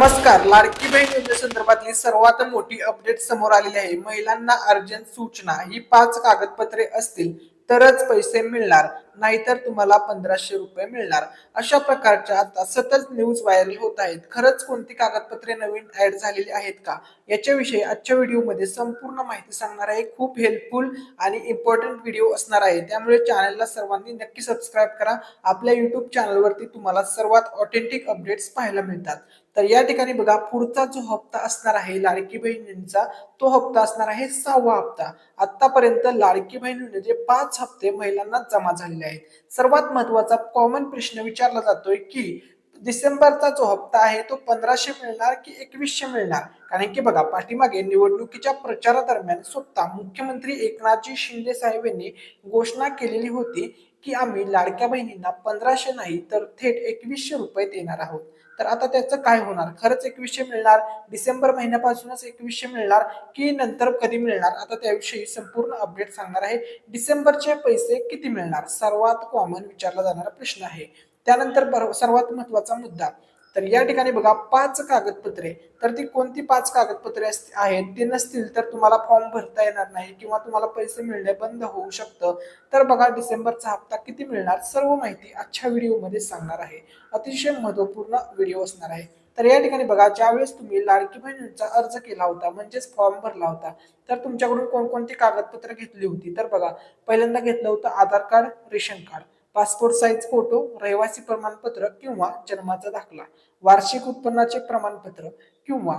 नमस्कार. लाडकी बहीण योजनेसंदर्भातली सर्वात मोठी अपडेट समोर आलेली आहे. महिलांना अर्जंट सूचना. ही पाच कागदपत्रे असतील तरच पैसे मिळणार नाहीतर तुम्हाला पंधराशे रुपये मिळणार. अशा प्रकारच्या आता सतत न्यूज व्हायरल होत आहेत. खरंच कोणती कागदपत्रे नवीन ऍड झालेली आहेत का? याच्याविषयी आजच्या व्हिडिओमध्ये संपूर्ण माहिती सांगणार आहे. खूप हेल्पफुल आणि इम्पॉर्टंट व्हिडिओ असणार आहे. त्यामुळे चॅनलला सर्वांनी नक्की सबस्क्राईब करा. आपल्या युट्यूब चॅनलवरती तुम्हाला सर्वात ऑथेंटिक अपडेट्स पाहायला मिळतात. तर या ठिकाणी बघा पुढचा जो हप्ता असणार आहे लाडकी बहिणींचा तो हप्ता असणार आहे सहावा हप्ता. आतापर्यंत लाडकी बहीण जे पाच हप्ते महिलांना जमा झालेले आहेत. सर्वात महत्त्वाचा कॉमन प्रश्न विचारला जातोय की डिसेंबरचा जो हप्ता आहे तो पंधराशे मिळणार की एकवीसशे मिळणार? कारण की बघा पाठीमागे निवडणुकीच्या प्रचारादरम्यान स्वतः मुख्यमंत्री एकनाथजी शिंदे साहेब यांनी घोषणा केलेली होती की आम्ही लाडक्या बहिणींना पंधराशे नाही तर थेट एकवीसशे रुपये देणार आहोत. तर आता त्याचं काय होणार? खरंच एकवीसशे मिळणार? डिसेंबर महिन्यापासूनच एकवीसशे मिळणार की नंतर कधी मिळणार? आता त्याविषयी संपूर्ण अपडेट सांगणार आहे. डिसेंबरचे पैसे किती मिळणार? सर्वात कॉमन विचारला जाणारा प्रश्न आहे. त्यानंतर सर्वात महत्त्वाचा मुद्दा. तर या ठिकाणी बघा पाच कागदपत्रे. तर ती कोणती पाच कागदपत्रे आहेत? ते नसतील तर तुम्हाला फॉर्म भरता येणार नाही किंवा तुम्हाला पैसे मिळणे बंद होऊ शकतं. तर बघा डिसेंबरचा हप्ता किती मिळणार? सर्व माहिती आजच्या व्हिडिओमध्ये सांगणार आहे. अतिशय महत्त्वपूर्ण व्हिडिओ असणार आहे. तर या ठिकाणी बघा ज्यावेळेस तुम्ही लाडकी बहिणींचा अर्ज केला होता म्हणजेच फॉर्म भरला होता तर तुमच्याकडून कोणकोणती कागदपत्र घेतली होती? तर बघा पहिल्यांदा घेतलं होतं Aadhaar card ration card. Passport size photo रहिवासी प्रमाणपत्र किंवा जन्माचा दाखला वार्षिक उत्पन्नाचे प्रमाणपत्र किंवा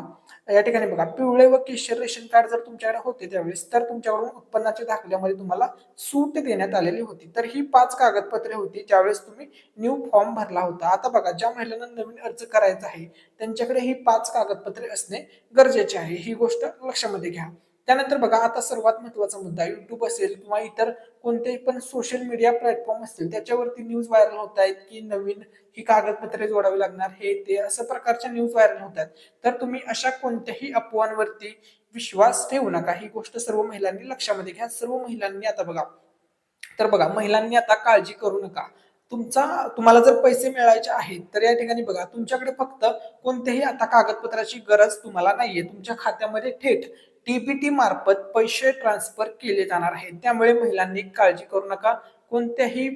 या ठिकाणी बघा पिवळे व केशर रेशन कार्ड जर तुमच्याकडे होते त्यावेळेस तर तुमच्याकडून उत्पन्नाच्या दाखल्यामध्ये तुम्हाला सूट देण्यात आलेली होती. तर ही पाच कागदपत्रे होती ज्यावेळेस तुम्ही न्यू फॉर्म भरला होता. आता बघा ज्या महिलांना नवीन अर्ज करायचा आहे त्यांच्याकडे ही पाच कागदपत्रे असणे गरजेचे आहे. ही गोष्ट लक्षामध्ये घ्या. त्यानंतर बघा आता सर्वात महत्त्वाचा मुद्दा युट्यूब असेल किंवा इतर कोणतेही पण सोशल मीडिया प्लॅटफॉर्म असतील त्याच्यावरती न्यूज व्हायरल होत आहेत की नवीन ही कागदपत्रे जोडावी लागणार हे ते असं प्रकारच्या न्यूज व्हायरल होत आहेत. तर तुम्ही अशा कोणत्याही अफवांवरती विश्वास ठेवू नका. ही गोष्ट सर्व महिलांनी लक्षामध्ये घ्या. सर्व महिलांनी आता बघा तर बघा महिलांनी आता काळजी करू नका. तुमचा तुम्हाला जर पैसे मिळायचे आहेत तर या ठिकाणी बघा तुमच्याकडे फक्त कोणत्याही आता कागदपत्राची गरज तुम्हाला नाहीये. तुमच्या खात्यामध्ये थेट टीबीटी मार्फत पैसे ट्रान्सफर केले जाणार आहेत. त्यामुळे महिलांनी काळजी करू नका. कोणत्याही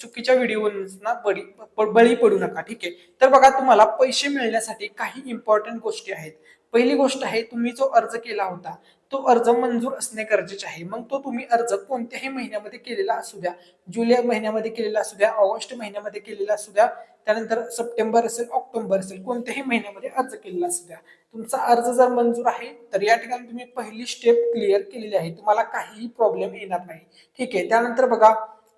चुकीच्या व्हिडिओना बळी बळी पडू नका. ठीक आहे? तर बघा तुम्हाला पैसे मिळण्यासाठी काही इम्पॉर्टंट गोष्टी आहेत. पहिली गोष्ट आहे तुम्ही जो अर्ज केला होता तो अर्ज मंजूर असणे गरजेचे आहे. मग तो तुम्ही अर्ज कोणत्याही महिन्यामध्ये केलेला असू द्या. जुलै महिन्यामध्ये केलेला असू द्या ऑगस्ट महिन्यामध्ये केलेला असू द्या त्यानंतर सप्टेंबर असेल ऑक्टोबर असेल कोणत्याही महिन्यामध्ये अर्ज केलेला असू द्या. तुमचा अर्ज जर मंजूर आहे तर या ठिकाणी तुम्ही पहिली स्टेप क्लिअर केलेली आहे. तुम्हाला काहीही प्रॉब्लेम येणार नाही. ठीक आहे? त्यानंतर बघा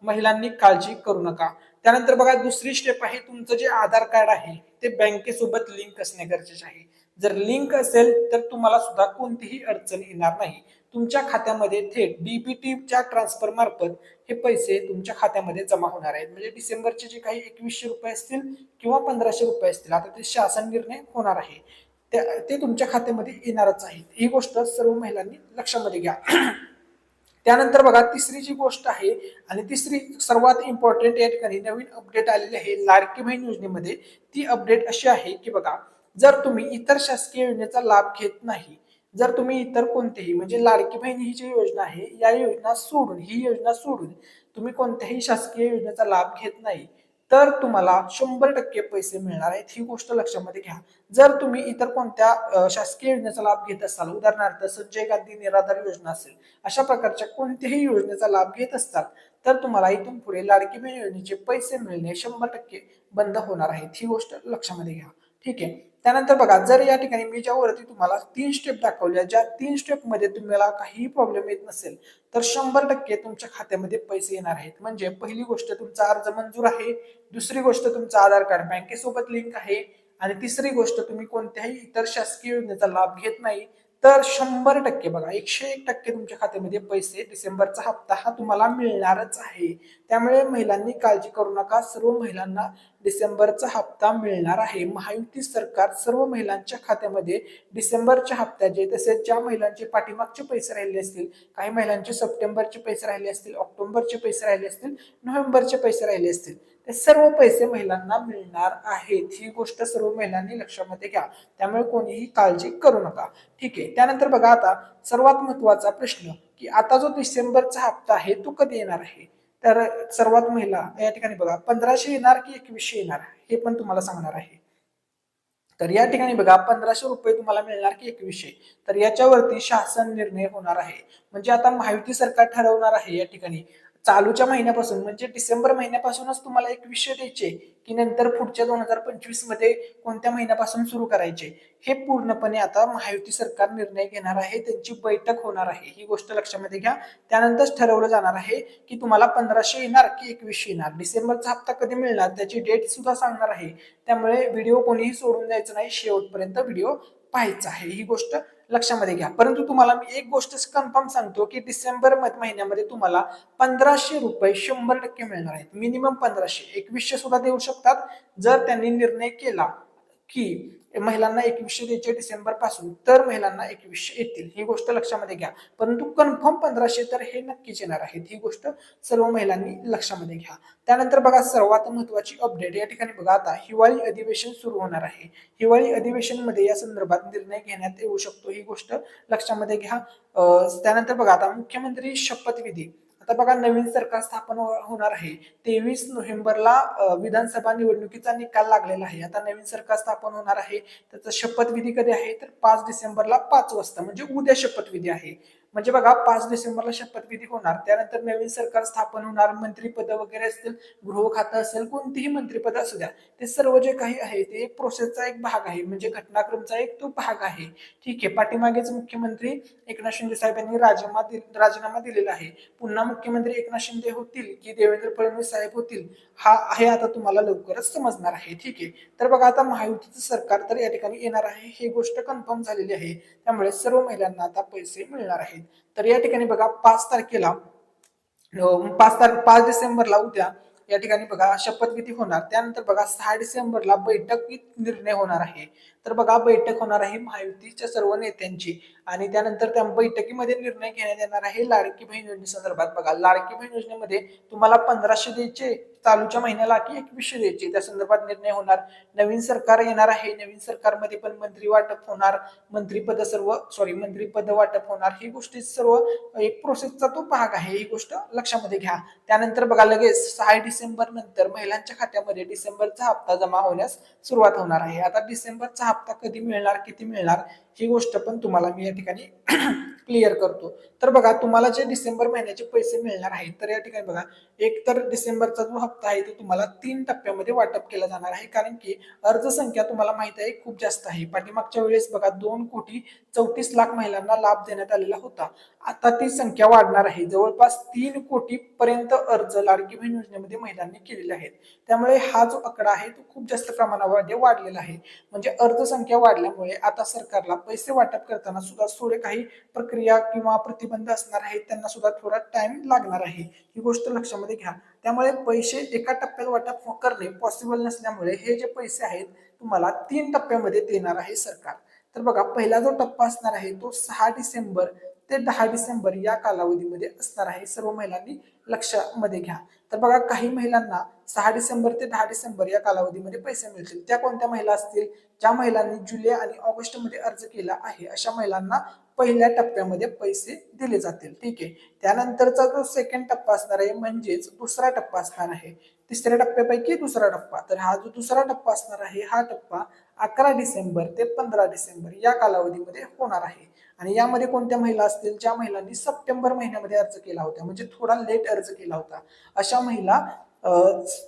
महिलांनी काळजी करू नका. त्यानंतर बघा दुसरी स्टेप आहे तुमचं जे आधार कार्ड आहे ते बँकेसोबत लिंक असणे गरजेचे आहे. जर लिंक असेल तर तुम्हाला सुद्धा कोणतीही अडचण येणार नाही. तुमच्या खात्यामध्ये थेट डीबीटीच्या ट्रान्सफर मार्फत हे पैसे तुमच्या खात्यामध्ये जमा होणार आहेत. म्हणजे डिसेंबरचे जे काही एकवीसशे रुपये असतील किंवा पंधराशे रुपये असतील आता ते शासन निर्णय होणार आहे. त्या- ते तुमच्या खात्यामध्ये येणारच आहेत. ही गोष्ट सर्व महिलांनी लक्षामध्ये घ्या. त्यानंतर बघा तिसरी जी गोष्ट आहे आणि तिसरी सर्वात इम्पॉर्टंट या ठिकाणी नवीन अपडेट आलेली आहे लाडकी बहीण योजनेमध्ये. ती अपडेट अशी आहे की बघा जर तुम्ही इतर शासकीय योजनेचा लाभ घेत नाही जर तुम्ही इतर कोणतेही म्हणजे लाडकी बहीण ही जी योजना आहे या योजना सोडून ही योजना सोडून तुम्ही कोणत्याही शासकीय योजनेचा लाभ घेत नाही तर तुम्हाला शंभर टक्के पैसे मिळणार आहेत. ही गोष्ट लक्षामध्ये घ्या. जर तुम्ही इतर कोणत्या शासकीय योजनेचा लाभ घेत असाल उदाहरणार्थ संजय गांधी निराधार योजना असेल अशा प्रकारच्या कोणत्याही योजनेचा लाभ घेत असतात तर तुम्हाला इथून पुढे लाडकी बहीण योजनेचे पैसे मिळणे शंभर टक्के बंद होणार आहेत. ही गोष्ट लक्षामध्ये घ्या. ठीक आहे. त्यानंतर बघा जर या ठिकाणी मी ज्यावरती तुम्हाला तीन स्टेप दाखवल्या ज्या तीन स्टेपमध्ये तुम्हाला काहीही प्रॉब्लेम येत नसेल तर शंभर टक्के तुमच्या खात्यामध्ये पैसे येणार आहेत. म्हणजे पहिली गोष्ट तुमचा अर्ज मंजूर आहे. दुसरी गोष्ट तुमचा आधार कार्ड बँकेसोबत लिंक आहे. आणि तिसरी गोष्ट तुम्ही कोणत्याही इतर शासकीय योजनेचा लाभ घेत नाही तर शंभर टक्के बघा एकशे एक टक्के तुमच्या खात्यामध्ये पैसे डिसेंबरचा हप्ता हा तुम्हाला मिळणारच आहे. त्यामुळे महिलांनी काळजी करू नका. सर्व महिलांना डिसेंबरचा हप्ता मिळणार आहे. महायुती सरकार सर्व महिलांच्या खात्यामध्ये डिसेंबरच्या हप्त्याचे तसेच ज्या महिलांचे पाठीमागचे पैसे राहिले असतील काही महिलांचे सप्टेंबरचे पैसे राहिले असतील ऑक्टोबरचे पैसे राहिले असतील नोव्हेंबरचे पैसे राहिले असतील ते सर्व पैसे महिलांना मिळणार आहेत. ही गोष्ट सर्व महिलांनी लक्षामध्ये घ्या. त्यामुळे कोणीही काळजी करू नका. ठीक आहे. त्यानंतर बघा आता सर्वात महत्त्वाचा प्रश्न की आता जो डिसेंबरचा हप्ता आहे तो कधी येणार आहे? तर सर्वात महिला या ठिकाणी बघा पंधराशे येणार की एकवीसशे येणार हे पण तुम्हाला सांगणार आहे. तर या ठिकाणी बघा पंधराशे रुपये तुम्हाला मिळणार की एकवीसशे. तर याच्यावरती शासन निर्णय होणार आहे. म्हणजे आता माहिती सरकार ठरवणार आहे या ठिकाणी. चालूच्या महिन्यापासून म्हणजे डिसेंबर महिन्यापासूनच तुम्हाला एक विषय द्यायचे की नंतर पुढच्या दोन हजार पंचवीसमध्ये कोणत्या महिन्यापासून सुरू करायचे. हे पूर्णपणे आता महायुती सरकार निर्णय घेणार आहे त्यांची बैठक होणार आहे. ही गोष्ट लक्षामध्ये घ्या. त्यानंतर ठरवलं जाणार आहे की तुम्हाला पंधराशे येणार की एकवीसशे येणार. डिसेंबरचा हप्ता कधी मिळणार त्याची डेट सुद्धा सांगणार आहे. त्यामुळे व्हिडिओ कोणीही सोडून द्यायचं नाही. शेवटपर्यंत व्हिडिओ पाहायचा आहे. ही गोष्ट लक्षामध्ये घ्या. परंतु तुम्हाला मी एक गोष्ट कन्फर्म सांगतो की डिसेंबर महिन्यामध्ये तुम्हाला पंधराशे रुपये शंभर टक्के मिळणार आहेत. मिनिमम पंधराशे. एकवीसशे सुद्धा देऊ शकतात. जर त्यांनी निर्णय केला की महिलांना एकवीसशे द्यायचे डिसेंबरपासून तर महिलांना एकवीसशे येतील ही गोष्ट लक्षामध्ये घ्या. परंतु कन्फर्म पंधराशे तर हे नक्कीच येणार आहेत. ही गोष्ट सर्व महिलांनी लक्षामध्ये घ्या. त्यानंतर बघा सर्वात महत्वाची अपडेट या ठिकाणी बघा आता. हिवाळी अधिवेशन सुरू होणार आहे. हिवाळी अधिवेशनमध्ये या संदर्भात निर्णय घेण्यात येऊ शकतो. ही गोष्ट लक्षामध्ये घ्या. त्यानंतर बघा आता मुख्यमंत्री शपथविधी. आता बघा नवीन सरकार स्थापन हो-, होणार आहे. तेवीस नोव्हेंबरला विधानसभा निवडणुकीचा निकाल लागलेला आहे. आता नवीन सरकार स्थापन होणार आहे. त्याचा शपथविधी कधी आहे? तर पाच डिसेंबरला पाच वाजता म्हणजे उद्या शपथविधी आहे. म्हणजे बघा पाच डिसेंबरला शपथविधी होणार त्यानंतर नवीन सरकार स्थापन होणार मंत्रीपद वगैरे असतील गृह खातं असेल कोणतीही मंत्रीपद असू द्या. ते सर्व जे काही आहे ते एक प्रोसेसचा एक भाग आहे. म्हणजे घटनाक्रमचा एक तो भाग आहे. ठीक आहे पाठीमागेच मुख्यमंत्री एकनाथ शिंदे साहेब यांनी राजीनामा राजीनामा दिलेला आहे. पुन्हा मुख्यमंत्री एकनाथ शिंदे होतील की देवेंद्र फडणवीस साहेब होतील हा हे आता तुम्हाला लवकरच समजणार आहे. ठीक आहे तर बघा आता महायुतीचं सरकार तर या ठिकाणी येणार आहे. ही गोष्ट कन्फर्म झालेली आहे. त्यामुळे सर्व महिलांना आता पैसे मिळणार आहेत. तर या ठिकाणी बघा पाच तारखेला अं, पाच तार पाच डिसेंबरला उद्या या ठिकाणी बघा शपथविधी होणार. त्यानंतर बघा सहा डिसेंबरला बैठकीत निर्णय होणार आहे. तर बघा बैठक होणार आहे महायुतीच्या सर्व नेत्यांची. आणि त्यानंतर त्या बैठकीमध्ये निर्णय घेण्यात येणार आहे लाडकी बहीण योजनेसंदर्भात. बघा लाडकी बहीण योजनेमध्ये तुम्हाला पंधराशे द्यायचे चालूच्या महिन्याला की एकवीसशे द्यायचे त्या संदर्भात निर्णय होणार. नवीन सरकार येणार आहे. नवीन सरकारमध्ये पण मंत्री वाटप होणार. मंत्रीपद सर्व सॉरी मंत्रीपद वाटप होणार. ही गोष्टी सर्व एक प्रोसेसचा तो भाग आहे. ही गोष्ट लक्षामध्ये घ्या. त्यानंतर बघा लगेच सहा डिसेंबर नंतर महिलांच्या खात्यामध्ये डिसेंबरचा हप्ता जमा होण्यास सुरुवात होणार आहे. आता डिसेंबरचा हप्ता कधी मिळणार किती मिळणार ही गोष्ट पण तुम्हाला मी या ठिकाणी क्लिअर करतो. तर बघा तुम्हाला जे डिसेंबर महिन्याचे पैसे मिळणार आहेत तर या ठिकाणी बघा एक तर डिसेंबरचा जो हप्ता आहे तो तुम्हाला तीन टप्प्यामध्ये वाटप केला जाणार आहे. कारण की अर्ज संख्या तुम्हाला माहीत आहे खूप जास्त आहे. पाठीमागच्या वेळेस बघा दोन कोटी चौतीस लाख महिलांना लाभ देण्यात आलेला होता. आता ती संख्या वाढणार आहे. जवळपास तीन कोटी पर्यंत अर्ज लाडकी बहीण योजनेमध्ये महिलांनी केलेले आहेत. त्यामुळे हा जो आकडा आहे तो खूप जास्त प्रमाणामध्ये वाढलेला आहे. म्हणजे अर्जसंख्या वाढल्यामुळे आता सरकारला पैसे वाटप करताना सुद्धा थोडे काही प्रक्रिया किंवा प्रतिबंध असणार आहेत त्यांना सुद्धा थोडा टाइम लागणार आहे. ही गोष्ट लक्षामध्ये घ्या. त्यामुळे पैसे एका टप्प्यात वाटप करणे पॉसिबल नसल्यामुळे हे जे पैसे आहेत तुम्हाला तीन टप्प्यामध्ये देणार आहे सरकार. तर बघा पहिला जो टप्पा असणार आहे तो सहा डिसेंबर ते दहा डिसेंबर या कालावधीमध्ये असणार आहे. सर्व महिलांनी लक्षामध्ये घ्या. तर बघा काही महिलांना सहा डिसेंबर ते दहा डिसेंबर या कालावधीमध्ये पैसे मिळतील. त्या कोणत्या महिला असतील? ज्या महिलांनी जुलै आणि ऑगस्टमध्ये अर्ज केला आहे अशा महिलांना पहिल्या टप्प्यामध्ये पैसे दिले जातील. ठीक आहे. त्यानंतरचा जो सेकंड टप्पा असणार आहे म्हणजेच दुसरा टप्पा असणार आहे. तिसऱ्या टप्प्यापैकी दुसरा टप्पा. तर हा जो दुसरा टप्पा असणार आहे हा टप्पा अकरा डिसेंबर ते पंधरा डिसेंबर या कालावधीमध्ये होणार आहे. आणि यामध्ये कोणत्या महिला असतील? ज्या महिलांनी सप्टेंबर महिन्यामध्ये अर्ज केला होता म्हणजे थोडा लेट अर्ज केला होता अशा महिला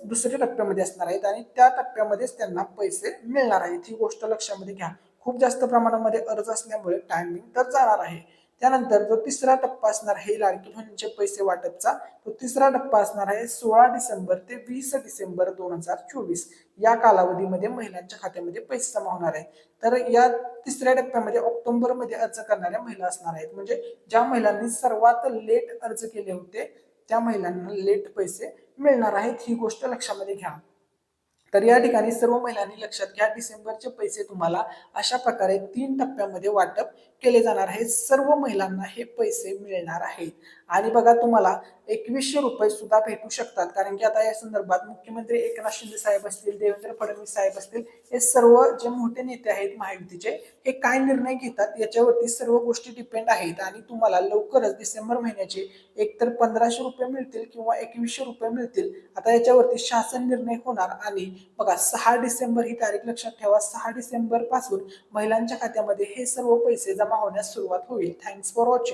दुसऱ्या टप्प्यामध्ये असणार आहेत आणि त्या टप्प्यामध्येच त्यांना पैसे मिळणार आहेत. ही गोष्ट लक्षामध्ये घ्या. खूप जास्त प्रमाणामध्ये अर्ज असल्यामुळे टायमिंग तर जाणार आहे. त्यानंतर जो तिसरा टप्पा असणार आहे लाडकी म्हणजे पैसे वाटपचा. तो तिसरा टप्पा असणार आहे सोळा डिसेंबर ते वीस डिसेंबर दोन हजार चोवीस. या कालावधीमध्ये महिलांच्या खात्यामध्ये पैसे जमा होणार आहे तर या तिसऱ्या टप्प्यामध्ये ऑक्टोबरमध्ये अर्ज करणाऱ्या महिला असणार आहेत. म्हणजे ज्या महिलांनी सर्वात लेट अर्ज केले होते त्या महिलांना लेट पैसे मिळणार आहेत. ही गोष्ट लक्षामध्ये घ्या. तर या ठिकाणी सर्व महिलांनी लक्षात घ्या डिसेंबरचे पैसे तुम्हाला अशा प्रकारे तीन टप्प्यामध्ये वाटप केले जाणार आहे. सर्व महिलांना हे पैसे मिळणार आहेत. आणि बघा तुम्हाला एकवीसशे रुपये सुद्धा भेटू शकतात. कारण की आता या संदर्भात मुख्यमंत्री एकनाथ शिंदे साहेब असतील देवेंद्र फडणवीस साहेब असतील हे सर्व जे मोठे नेते आहेत महायुतीचे हे काय निर्णय घेतात याच्यावरती सर्व गोष्टी डिपेंड आहेत. आणि तुम्हाला लवकरच डिसेंबर महिन्याचे एकतर पंधराशे रुपये मिळतील किंवा एकवीसशे रुपये मिळतील आता याच्यावरती शासन निर्णय होणार. आणि बघा सहा डिसेंबर ही तारीख लक्षात ठेवा सहा डिसेंबरपासून महिलांच्या खात्यामध्ये हे सर्व पैसे जमा होण्यास सुरुवात होईल. Thanks for watching